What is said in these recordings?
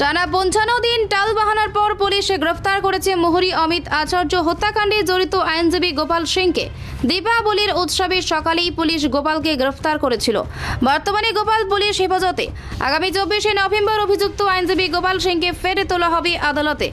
টানা পঞ্চান্ন দিন টাল বাহানার পর পুলিশে গ্রেফতার করেছে মোহরি অমিত আচার্য হত্যাকাণ্ডে জড়িত আইনজীবী গোপাল সিংকে। দীপাবলির উৎসবের সকালেই পুলিশ গোপালকে গ্রেফতার করেছিল। বর্তমানে গোপাল পুলিশ হেফাজতে। আগামী চব্বিশে নভেম্বর অভিযুক্ত আইনজীবী গোপাল সিংকে ফের তোলা হবে আদালতে।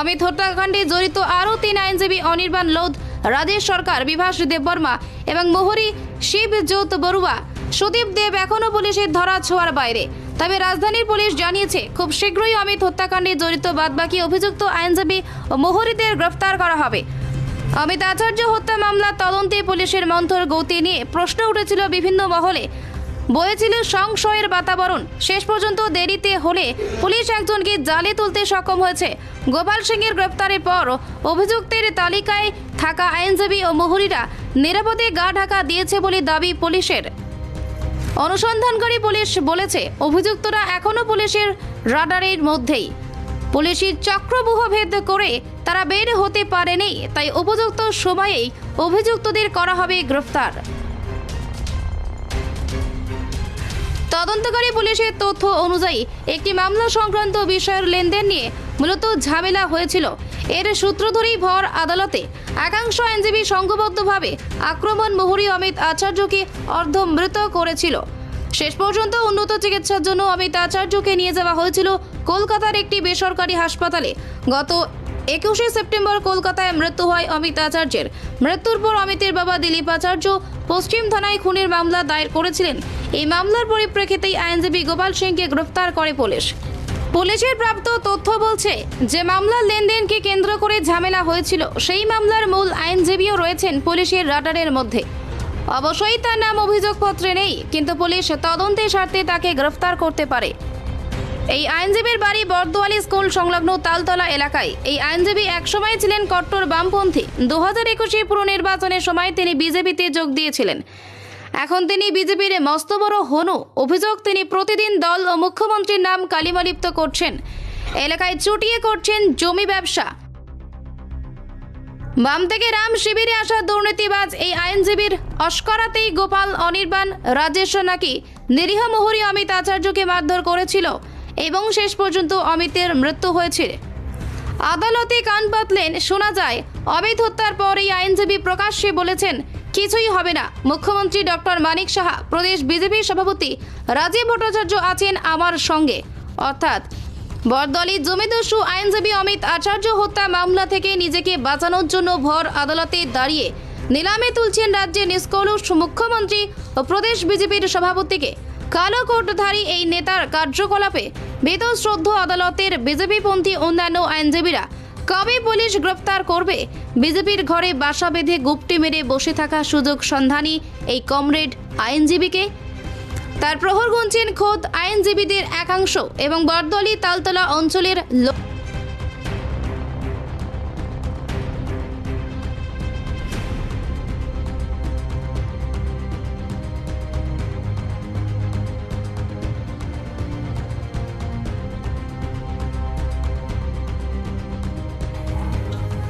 অমিত হত্যাকাণ্ডে জড়িত আরও তিন আইনজীবী অনির্বাণ লোধ, রাজেশ সরকার, বিভাস দেববর্মা এবং মোহরি শিবজ্যোত বড়ুয়া সুদীপ দেব এখনও পুলিশের ধরা ছোঁয়ার বাইরে। তবে রাজধানীর পুলিশ জানিয়েছে, খুব শীঘ্রই অমিত হত্যাকাণ্ডে জড়িত বাদবাকি অভিযুক্ত আইনজীবী ও মোহরিদের গ্রেফতার করা হবে। অমিত আচার্য হত্যা মামলা তদন্তে পুলিশের মন্থর গতি নিয়ে প্রশ্ন উঠেছিল বিভিন্ন মহলে। বয়েছিল সংশয়ের বাতাবরণ। শেষ পর্যন্ত দেরিতে হলে পুলিশ একজনকে জালে তুলতে সক্ষম হয়েছে। গোপাল সিংয়ের গ্রেপ্তারের পর অভিযুক্তের তালিকায় থাকা আইনজীবী ও মোহরিরা নিরাপদে গা ঢাকা দিয়েছে বলে দাবি পুলিশের। অনুসন্ধানকারী পুলিশ বলেছে, অভিযুক্তরা এখনও পুলিশের রাডারের মধ্যেই। পুলিশের চক্রবুহ ভেদ করে তারা বের হতে পারেনি, তাই উপযুক্ত সময়েই অভিযুক্তদের করা হবে গ্রেফতার। তদন্তকারী পুলিশের তথ্য অনুযায়ী, একটি মামলা সংক্রান্ত বিষয়ের লেনদেন নিয়ে মূলত ঝামেলা হয়েছিল। এর সূত্র ধরেই ভর আদালতে একাংশ আইনজীবী সংঘবদ্ধভাবে আক্রমণ মোহরি অমিত আচার্যকে অর্ধমৃত করেছিল। শেষ পর্যন্ত উন্নত চিকিৎসার জন্য অমিত আচার্যকে নিয়ে যাওয়া হয়েছিল কলকাতার একটি বেসরকারি হাসপাতালে। গত একুশে সেপ্টেম্বর কলকাতায় মৃত্যু হয় অমিত আচার্যের। মৃত্যুর পর অমিতের বাবা দিলীপ আচার্য পশ্চিম থানায় খুনের মামলা দায়ের করেছিলেন। এই মামলার পরিপ্রেক্ষিতেই আইনজীবী গোপাল সিংকে গ্রেফতার করে পুলিশ। পুলিশের প্রাপ্ত তথ্য বলছে, যে মামলার লেনদেনকে কেন্দ্র করে ঝামেলা হয়েছিল, সেই মামলার মূল আইনজীবীও রয়েছেন পুলিশের রাডারের মধ্যে। অবশ্যই তার নাম অভিযোগপত্রে নেই, কিন্তু পুলিশ তদন্তের স্বার্থে তাকে গ্রেফতার করতে পারে। এই আইনজীবীর বাড়ি বর্দোয়ালি স্কুল সংলগ্ন তালতলা এলাকায়। এই আইনজীবী একসময় ছিলেন কট্টর বামপন্থী। দু হাজার একুশে পুরো নির্বাচনের সময় তিনি বিজেপিতে যোগ দিয়েছিলেন। এখন তিনি বিজেপির মস্ত বড় হনু। অভিযোগ, তিনি প্রতিদিন দল ও মুখ্যমন্ত্রীর নাম কালিমালিপ্ত করছেন। এলাকায় চুটিয়ে করছেন জমি ব্যবসা। বাম থেকে রাম শিবিরে আসা দুর্নীতিবাজ এই আইনজীবীর অস্করাতেই গোপাল, অনির্বাণ, রাজেশ নাকি নিরীহ মোহরি অমিত আচার্যকে মারধর করেছিল এবং শেষ পর্যন্ত অমিতের মৃত্যু হয়েছে। আদালতে কান পাতলেন, শোনা যায়, অমিত হত্যার পর এই আইনজীবী প্রকাশ্যে বলেছেন কিছুই হবে না। মুখ্যমন্ত্রী ডক্টর মানিক সাহা, প্রদেশ বিজেপির সভাপতি রাজীব ভট্টাচার্য আছেন আমার সঙ্গে। অর্থাৎ বরদলি জমিদস্যু আইনজীবী অমিত আচার্য হত্যা মামলা থেকে নিজেকে বাঁচানোর জন্য ভর আদালতে দাঁড়িয়ে নিলামে তুলছেন রাজ্যের নিষ্কলুষ মুখ্যমন্ত্রী ও প্রদেশ বিজেপির সভাপতিকে। কালো কোটধারী এই নেতার কার্যকলাপে বেতশ্রদ্ধ আদালতের বিজেপিপন্থী অন্যান্য আইনজীবীরা কবে পুলিশ গ্রেফতার করবে? বিজেপির ঘরে বাসা বেঁধে গুপ্তি মেরে বসে থাকা সুযোগ সন্ধানী এই কমরেড আইনজীবীকে? তার প্রহর গুনছেন খোদ আইনজীবীদের একাংশ এবং বরদলি তালতলা অঞ্চলের